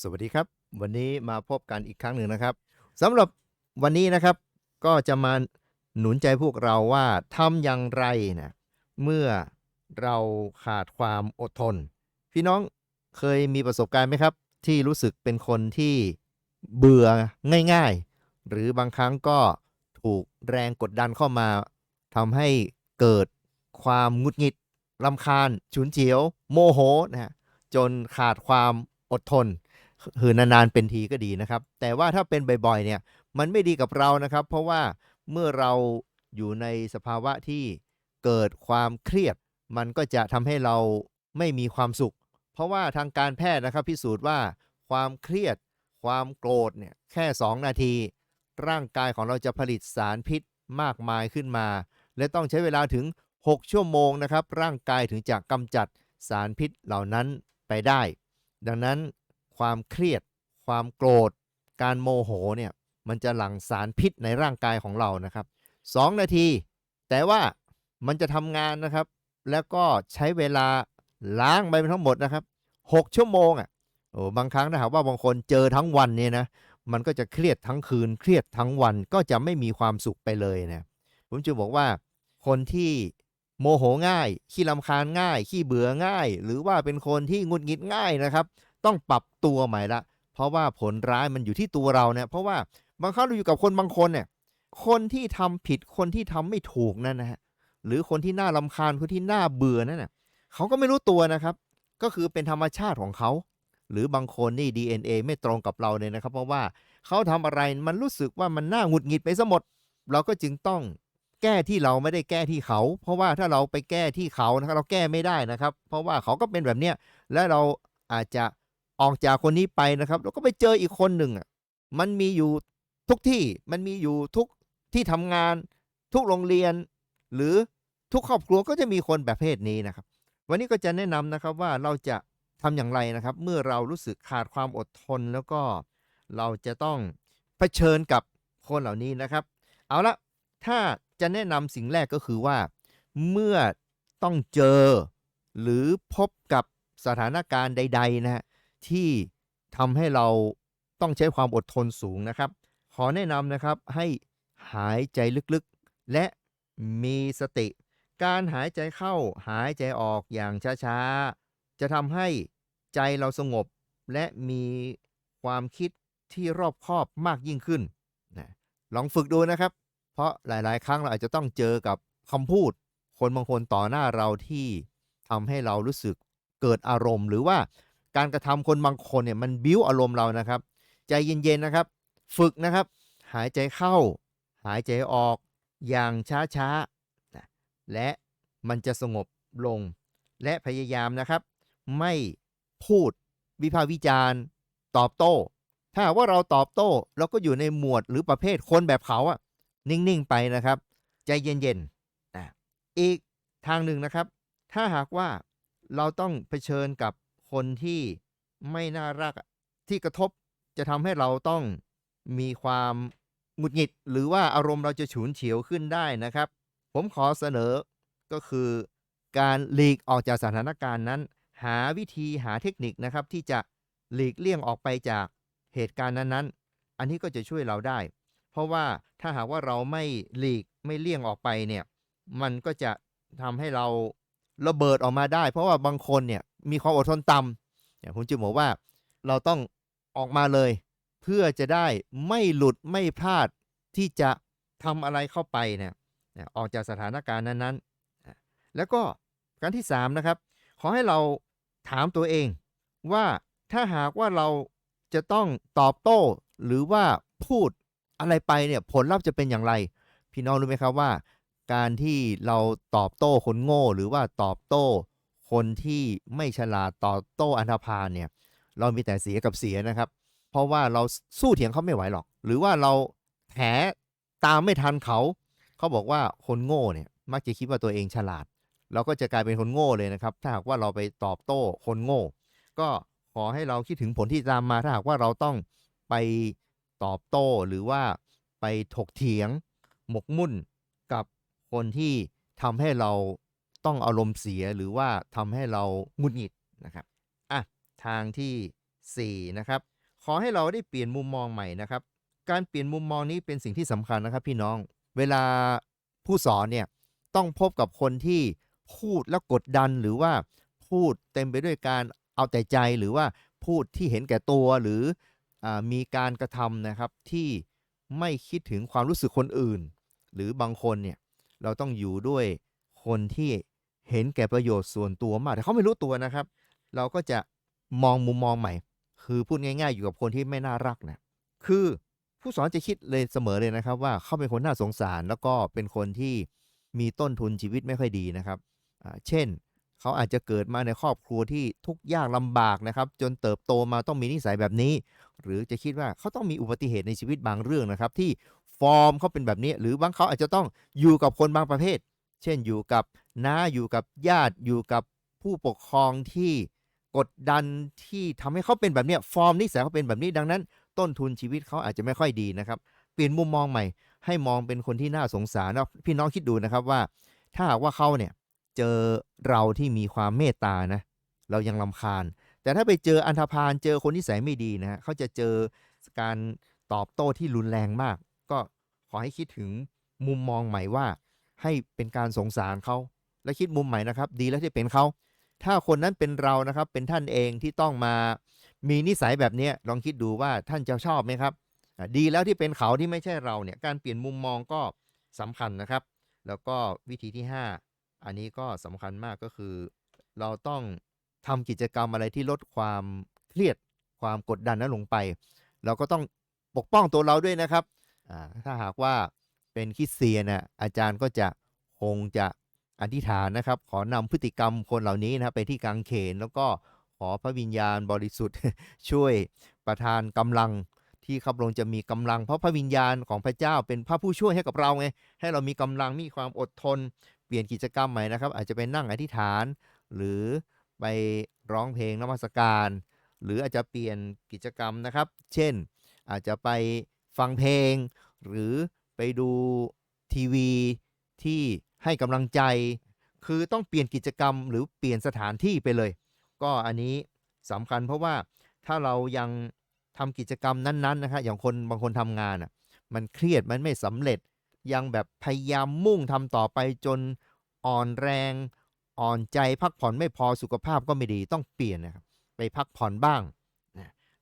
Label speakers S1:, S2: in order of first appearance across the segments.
S1: สวัสดีครับ วันนี้มาพบกันอีกครั้งหนึ่งนะครับสำหรับวันนี้นะครับ ก็จะมาหนุนใจพวกเราว่าทำอย่างไรนะเมื่อเราขาดความอดทน พี่น้องเคยมีประสบการณ์ไหมครับ ที่รู้สึกเป็นคนที่เบื่อง่ายๆ หรือบางครั้งก็ถูกแรงกดดันเข้ามาทำให้เกิดความงุดหงิดลำคาญ ฉุนเฉียว โมโหนะฮะจนขาดความอดทน คือนานๆเป็นทีก็ดีนะครับ แต่ว่าถ้าเป็นบ่อยๆเนี่ยมันไม่ดีกับเรานะครับ เพราะว่าเมื่อเราอยู่ในสภาวะที่เกิดความเครียด มันก็จะทำให้เราไม่มีความสุข เพราะว่าทางการแพทย์นะครับพิสูจน์ว่าความเครียด ความโกรธเนี่ยแค่ 2 นาที ร่างกายของเราจะผลิตสารพิษมากมายขึ้นมา และต้องใช้เวลาถึง 6 ชั่วโมงนะครับ ร่างกายถึงจะกำจัดสารพิษเหล่านั้นไปได้ ดังนั้น ความเครียด ความโกรธ การโมโหเนี่ยมันจะหลั่งสารพิษในร่างกายของเรานะครับ 2 นาที แต่ว่ามันจะทำงานนะครับ แล้วก็ใช้เวลาล้างไปทั้งหมดนะครับ 6 ชั่วโมงอะโอ้บางครั้งนะหากว่าบางคนเจอทั้งวันเนี่ยนะมันก็จะเครียดทั้งคืน เครียดทั้งวันก็จะไม่มีความสุขไปเลยนะผมจะบอกว่าคนที่โมโหง่าย ขี้ลำคาญง่าย ขี้เบื่อง่าย หรือว่าเป็นคนที่งุดหงิดง่ายนะครับ ต้องปรับตัวใหม่ละ เพราะว่าผลร้ายมันอยู่ที่ตัวเราเนี่ยเพราะว่าบางครั้งเราอยู่กับคนบางคนเนี่ยคนที่ทำผิดคนที่ทำไม่ถูกนั่นนะฮะหรือคนที่น่าลำคาญคนที่น่าเบื่อนั่นน่ะเขาก็ไม่รู้ตัวนะครับ ก็คือเป็นธรรมชาติของเขา หรือบางคนนี่ DNA ไม่ตรงกับเราเลยนะครับ เพราะว่าเขาทำอะไรมันรู้สึกว่ามันน่าหงุดหงิดไปซะหมด เราก็จึงต้องแก้ที่เราไม่ได้แก้ที่เขา เพราะว่าถ้าเราไปแก้ที่เขานะครับเราแก้ไม่ได้นะครับ เพราะว่าเขาก็เป็นแบบเนี้ยและเราอาจจะ ออกจากคนนี้ไปนะครับ แล้วก็ไปเจออีกคนหนึ่งอะมันมีอยู่ทุกที่มันมีอยู่ทุกที่ทำงาน ทุกโรงเรียน หรือทุกครอบครัวก็จะมีคนแบบเพศนี้นะครับ วันนี้ก็จะแนะนำนะครับว่าเราจะทำอย่างไรนะครับ เมื่อเรารู้สึกขาดความอดทนแล้วก็เราจะต้องเผชิญกับคนเหล่านี้นะครับ เอาละถ้าจะแนะนำสิ่งแรกก็คือว่า เมื่อต้องเจอหรือพบกับสถานการณ์ใด ๆ นะฮะ ที่ทำให้เราต้องใช้ความอดทนสูงนะครับ ขอแนะนำนะครับให้หายใจลึกๆ และมีสติ การหายใจเข้าหายใจออกอย่างช้าๆ จะทำให้ใจเราสงบ และมีความคิดที่รอบคอบมากยิ่งขึ้นนะลองฝึกดูนะครับ เพราะหลายๆ ครั้งเราอาจจะต้องเจอกับคำพูด คนบางคนต่อหน้าเราที่ทำให้เรารู้สึกเกิดอารมณ์หรือว่า การกระทำคนบางคนเนี่ยมันบิ้วอารมณ์เรานะครับ ใจเย็นๆนะครับ ฝึกนะครับ หายใจเข้า หายใจออกอย่างช้าๆนะและมันจะสงบลง และพยายามนะครับ ไม่พูดวิพากษ์วิจารณ์ตอบโต้ ถ้าว่าเราตอบโต้เราก็อยู่ในหมวดหรือประเภทคนแบบเขาอะนิ่งๆไปนะครับ ใจเย็นๆนะอีกทางหนึ่งนะครับ ถ้าหากว่าเราต้องเผชิญกับ คนที่ไม่น่ารักที่กระทบจะทำให้เราต้องมีความหงุดหงิด หรือว่าอารมณ์เราจะฉุนเฉียวขึ้นได้นะครับ ผมขอเสนอก็คือการหลีกออกจากสถานการณ์นั้น หาวิธีหาเทคนิคนะครับ ที่จะหลีกเลี่ยงออกไปจากเหตุการณ์นั้นๆ อันนี้ก็จะช่วยเราได้ เพราะว่าถ้าหากว่าเราไม่หลีกไม่เลี่ยงออกไปเนี่ย มันก็จะทำให้เราระเบิดออกมาได้ เพราะว่าบางคนเนี่ย มีความอดทนต่ำอย่างผมจึงบอกว่าเราต้องออกมาเลย เพื่อจะได้ไม่หลุดไม่พลาดที่จะทำอะไรเข้าไปเนี่ยออกจากสถานการณ์นั้นๆ แล้วก็การที่3นะครับ ขอให้เราถามตัวเองว่าถ้าหากว่าเราจะต้องตอบโต้ หรือว่าพูดอะไรไปเนี่ยผลลัพธ์จะเป็นอย่างไร พี่น้องรู้ไหมครับว่า การที่เราตอบโต้คนโง่ หรือว่าตอบโต้ คนที่ไม่ฉลาดตอโต้อันธพาลเนี่ยเรามีแต่เสียกับเสียนะครับ เพราะว่าเราสู้เถียงเขาไม่ไหวหรอก หรือว่าเราแถตามไม่ทันเขา เขาบอกว่าคนโง่เนี่ยมักจะคิดว่าตัวเองฉลาด เราก็จะกลายเป็นคนโง่เลยนะครับ ถ้าหากว่าเราไปตอบโต้คนโง่ ก็ขอให้เราคิดถึงผลที่ตามมาถ้าหากว่าเราต้องไปตอบโต้หรือว่าไปถกเถียง หมกมุ่นกับคนที่ทำให้เรา ต้องอารมณ์เสียหรือว่าทำให้เราหงุดหงิดนะครับอะทางที่ 4 นะครับ ขอให้เราได้เปลี่ยนมุมมองใหม่นะครับ การเปลี่ยนมุมมองนี้เป็นสิ่งที่สำคัญนะครับพี่น้อง เวลาผู้สอนเนี่ยต้องพบกับคนที่พูดแล้วกดดันหรือว่าพูดเต็มไปด้วยการเอาแต่ใจหรือว่าพูดที่เห็นแก่ตัวหรืออมีการกระทำนะครับที่ไม่คิดถึงความรู้สึกคนอื่น หรือบางคนเนี่ยเราต้องอยู่ด้วยคนที่ เห็นแก่ประโยชน์ส่วนตัวมาก แต่เขาไม่รู้ตัวนะครับ เราก็จะมองมุมมองใหม่ คือพูดง่าย ๆ อยู่กับคนที่ไม่น่ารักนะคือผู้สอนจะคิดเลยเสมอเลยนะครับ ว่าเขาเป็นคนน่าสงสารแล้วก็เป็นคนที่มีต้นทุนชีวิตไม่ค่อยดีนะครับเช่น เขาอาจจะเกิดมาในครอบครัวที่ทุกข์ยากลำบากนะครับ จนเติบโตมาต้องมีนิสัยแบบนี้ หรือจะคิดว่าเขาต้องมีอุบัติเหตุในชีวิตบางเรื่องนะครับ ที่ฟอร์มเขาเป็นแบบนี้ หรือบางเขาอาจจะต้องอยู่กับคนบางประเภท เช่นอยู่กับน้าอยู่กับญาติอยู่กับผู้ปกครองที่กดดันที่ทำให้เขาเป็นแบบเนี้ยฟอร์มนิสัยเขาเป็นแบบนี้ดังนั้น ต้นทุนชีวิตเขาอาจจะไม่ค่อยดีนะครับ เปลี่ยนมุมมองใหม่ ให้มองเป็นคนที่น่าสงสารนะพี่น้องคิดดูนะครับว่า ถ้าหากว่าเขาเนี่ยเจอเราที่มีความเมตตานะเรายังลำคาญ แต่ถ้าไปเจออันธพาลเจอคนที่ใสไม่ดีนะเขาจะเจอการตอบโต้ที่รุนแรงมาก ก็ขอให้คิดถึงมุมมองใหม่ว่า ให้เป็นการสงสารเขาและคิดมุมใหม่นะครับ ดีแล้วที่เป็นเขาถ้าคนนั้นเป็นเรานะครับ เป็นท่านเองที่ต้องมามีนิสัยแบบนี้ลองคิดดูว่าท่านจะชอบไหมครับ ดีแล้วที่เป็นเขาที่ไม่ใช่เราเนี่ยการเปลี่ยนมุมมองก็สำคัญนะครับ แล้วก็วิธีที่ 5 อันนี้ก็สำคัญมากก็คือ เราต้องทำกิจกรรมอะไรที่ลดความเครียดความกดดันนั้นลงไป เราก็ต้องปกป้องตัวเราด้วยนะครับถ้าหากว่า เป็นคริสเตียนนะอาจารย์ก็จะคงจะอธิษฐานนะครับ ขอนำพฤติกรรมคนเหล่านี้นะครับไปที่กางเขน แล้วก็ขอพระวิญญาณบริสุทธิ์ ช่วยประทานกำลังที่ข้าพระองค์จะมีกำลัง เพราะพระวิญญาณของพระเจ้าเป็นพระผู้ช่วยให้กับเราไงให้เรามีกำลังมีความอดทน เปลี่ยนกิจกรรมใหม่นะครับ อาจจะไปนั่งอธิษฐาน หรือไปร้องเพลงนมัสการ หรืออาจจะเปลี่ยนกิจกรรมนะครับ เช่น อาจจะไปฟังเพลง หรือ ไปดูทีวีที่ให้กำลังใจ คือต้องเปลี่ยนกิจกรรมหรือเปลี่ยนสถานที่ไปเลย ก็อันนี้สำคัญเพราะว่าถ้าเรายังทำกิจกรรมนั้นๆนะครับอย่างคนบางคนทำงานอะมันเครียดมันไม่สำเร็จ ยังแบบพยายามมุ่งทำต่อไปจนอ่อนแรง อ่อนใจพักผ่อนไม่พอสุขภาพก็ไม่ดีต้องเปลี่ยนนะครับไปพักผ่อนบ้าง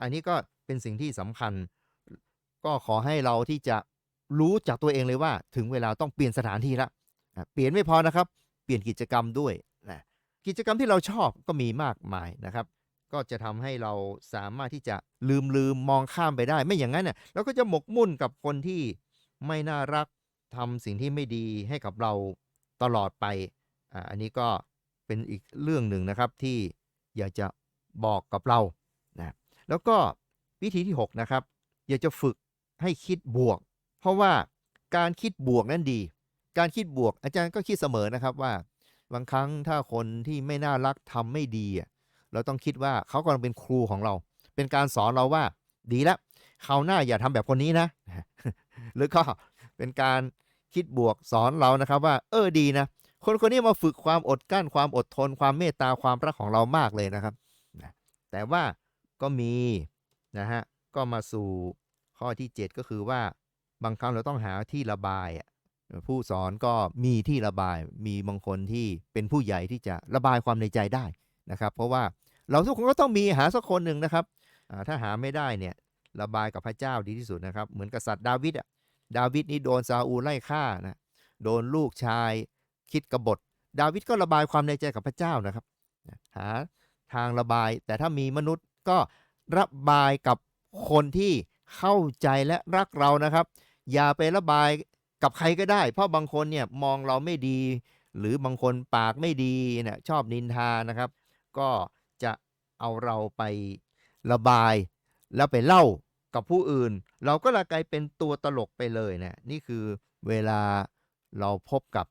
S1: อันนี้ก็เป็นสิ่งที่สำคัญ ก็ขอให้เราที่จะ รู้จากตัวเองเลยว่า ถึงเวลาต้องเปลี่ยนสถานที่ละเปลี่ยนไม่พอนะครับ เปลี่ยนกิจกรรมด้วยนะกิจกรรมที่เราชอบก็มีมากมายนะครับ ก็จะทำให้เราสามารถที่จะลืมลืมมองข้ามไปได้ ไม่อย่างนั้นเนี่ยเราก็จะหมกมุ่นกับคนที่ไม่น่ารักทำสิ่งที่ไม่ดีให้กับเราตลอดไปอ่าอันนี้ก็เป็นอีกเรื่องหนึ่งนะครับที่อยากจะบอกกับเรานะแล้วก็วิธีที่ 6 นะครับ อยากจะฝึกให้คิดบวก เพราะว่าการคิดบวกนั้นดี การคิดบวกอาจารย์ก็คิดเสมอนะครับว่า บางครั้งถ้าคนที่ไม่น่ารักทำไม่ดี เราต้องคิดว่าเขากำลังเป็นครูของเรา เป็นการสอนเราว่าดีแล้วคราวหน้าอย่าทำแบบคนนี้นะ หรือก็เป็นการคิดบวกสอนเรานะครับว่า เออดีนะ คนคนนี้มาฝึกความอดกลั้นความอดทน ความเมตตาความรักของเรามากเลยนะครับ แต่ว่าก็มีนะฮะก็มาสู่ข้อที่ 7 ก็คือว่า บางครั้งเราต้องหาที่ระบาย ผู้สอนก็มีที่ระบาย มีบางคนที่เป็นผู้ใหญ่ที่จะระบายความในใจได้นะครับ เพราะว่าเราทุกคนก็ต้องมีหาสักคนหนึ่งนะครับ ถ้าหาไม่ได้เนี่ยระบายกับพระเจ้าดีที่สุดนะครับ เหมือนกษัตริย์ดาวิดอะดาวิดนี่โดนซาอูลไล่ฆ่านะ โดนลูกชายคิดกบฏ ดาวิดก็ระบายความในใจกับพระเจ้านะครับ หาทางระบาย แต่ถ้ามีมนุษย์ก็ระบายกับคนที่เข้าใจและรักเรานะครับ อย่าไประบายกับใครก็ได้ เพราะบางคนเนี่ยมองเราไม่ดี หรือบางคนปากไม่ดีเนี่ยชอบนินทานะครับ ก็จะเอาเราไประบาย แล้วไปเล่ากับผู้อื่น เราก็ละกลายเป็นตัวตลกไปเลยนะนี่คือเวลาเราพบกับ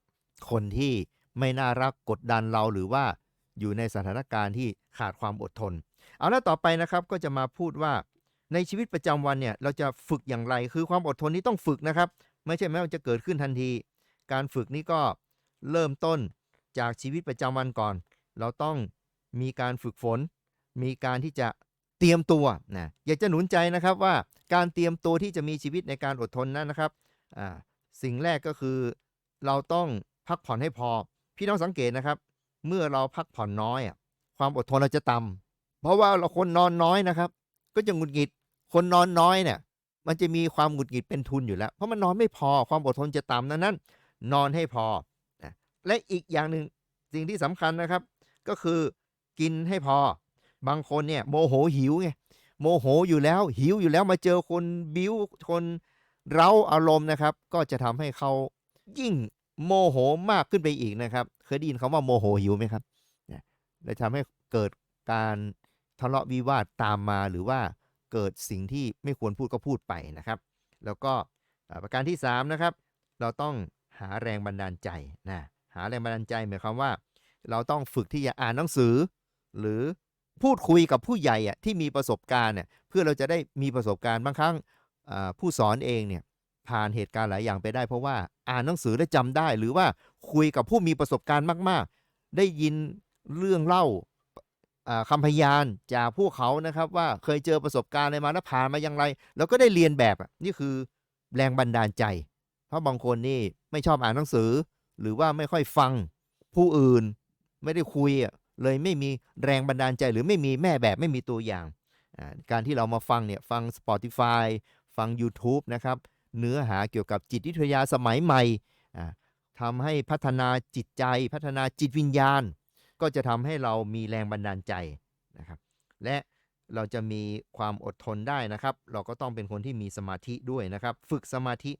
S1: คนที่ไม่น่ารักกดดันเราหรือว่าอยู่ในสถานการณ์ที่ขาดความอดทน เอาละต่อไปนะครับก็จะมาพูดว่า ในชีวิตประจำวันเนี่ยเราจะฝึกอย่างไร คือความอดทนนี้ต้องฝึกนะครับ ไม่ใช่แม้ว่าจะเกิดขึ้นทันที การฝึกนี้ก็เริ่มต้นจากชีวิตประจำวันก่อน เราต้องมีการฝึกฝน มีการที่จะเตรียมตัวนะอยากจะหนุนใจนะครับว่าการเตรียมตัวที่จะมีชีวิตในการอดทนนั้นนะครับสิ่งแรกก็คือเราต้องพักผ่อนให้พอ พี่น้องสังเกตนะครับ เมื่อเราพักผ่อนน้อยความอดทนเราจะต่ำเพราะว่าเราคนนอนน้อยนะครับ ก็จะหงุดหงิด คนนอนน้อยเนี่ย มันจะมีความหงุดหงิดเป็นทุนอยู่แล้ว เพราะมันนอนไม่พอความอดทนจะต่ำดังนั้น นอนให้พอนะและอีกอย่างหนึ่งสิ่งที่สำคัญนะครับ ก็คือกินให้พอ บางคนเนี่ยโมโหหิวไงโมโหอยู่แล้ว หิวอยู่แล้วมาเจอคนบิ้วคนเร้าอารมณ์นะครับ ก็จะทำให้เขายิ่งโมโหมากขึ้นไปอีกนะครับ เคยได้ยินคำว่าโมโหหิวไหมครับและทำให้เกิดการทะเลาะวิวาทตามมาหรือว่า เกิดสิ่งที่ไม่ควรพูดก็พูดไปนะครับ แล้วก็ประการที่สามนะครับเราต้องหาแรงบันดาลใจนะหาแรงบันดาลใจหมายความว่า เราต้องฝึกที่จะอ่านหนังสือ หรือพูดคุยกับผู้ใหญ่อะที่มีประสบการณ์เนี่ยเพื่อเราจะได้มีประสบการณ์บางครั้งผู้สอนเองเนี่ยผ่านเหตุการณ์หลายอย่างไปได้ เพราะว่าอ่านหนังสือได้จำได้ หรือว่าคุยกับผู้มีประสบการณ์มาก ๆ ได้ยินเรื่องเล่า คำพยานจากพวกเขานะครับ ว่าเคยเจอประสบการณ์อะไรมาแล้วผ่านมาอย่างไร แล้วก็ได้เรียนแบบนี่คือแรงบันดาลใจ เพราะบางคนนี่ไม่ชอบอ่านหนังสือ หรือว่าไม่ค่อยฟังผู้อื่น ไม่ได้คุยเลยไม่มีแรงบันดาลใจ หรือไม่มีแม่แบบไม่มีตัวอย่าง การที่เรามาฟังเนี่ยฟัง Spotify ฟัง YouTube นะครับเนื้อหาเกี่ยวกับจิตวิทยาสมัยใหม่ทำให้พัฒนาจิตใจพัฒนาจิตวิญญาณ ก็จะทำให้เรามีแรงบันดาลใจนะครับ และเราจะมีความอดทนได้นะครับ เราก็ต้องเป็นคนที่มีสมาธิด้วยนะครับ ฝึกสมาธิ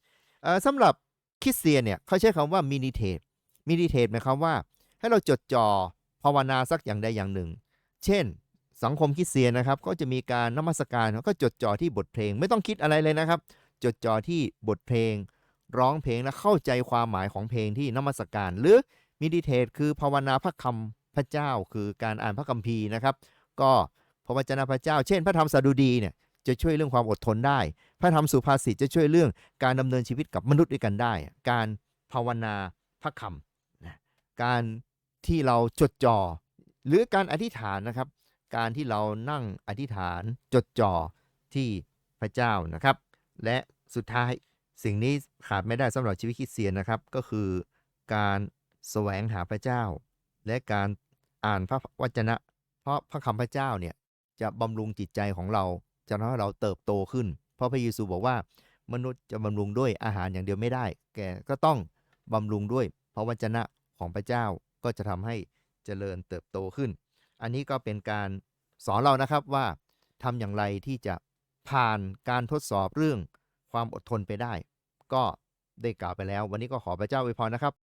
S1: เอ่อสำหรับคริสเตียนเนี่ยเขาใช้คำว่ามินิเทตมินิเทตหมายความว่า ให้เราจดจ่อภาวนาสักอย่างใดอย่างหนึ่ง เช่น สังคมคริสเตียนนะครับ ก็จะมีการนมัสการก็จดจ่อที่บทเพลง ไม่ต้องคิดอะไรเลยนะครับ จดจ่อที่บทเพลง ร้องเพลงและเข้าใจความหมายของเพลงที่นมัสการ หรือมิดิเทตคือภาวนาพระคำ ระเจ้าคือการอ่านพระคัมภีร์นะครับ ก็พระวจนะพระเจ้า เช่น พระธรรมสดุดีเนี่ยจะช่วยเรื่องความอดทนได้ พระธรรมสุภาษิตจะช่วยเรื่องการดำเนินชีวิตกับมนุษย์ด้วยกันได้ การภาวนาพระคำนะการที่เราจดจ่อหรือการอธิษฐานนะครับ การที่เรานั่งอธิษฐานจดจ่อที่พระเจ้านะครับ และสุดท้ายสิ่งนี้ขาดไม่ได้สำหรับชีวิตคริสเตียนนะครับ ก็คือการแสวงหาพระเจ้า และการ อ่านพระวจนะ เพราะพระคำพระเจ้าเนี่ยจะบำรุงจิตใจของเราจะทำให้เราเติบโตขึ้น เพราะพระเยซูบอกว่ามนุษย์จะบำรุงด้วยอาหารอย่างเดียวไม่ได้ แกก็ต้องบำรุงด้วยพระวจนะของพระเจ้าก็จะทำให้เจริญเติบโตขึ้น อันนี้ก็เป็นการสอนเรานะครับว่าทำอย่างไรที่จะผ่านการทดสอบเรื่องความอดทนไปได้ ก็ได้กล่าวไปแล้ว วันนี้ก็ขอพระเจ้าอวยพรนะครับ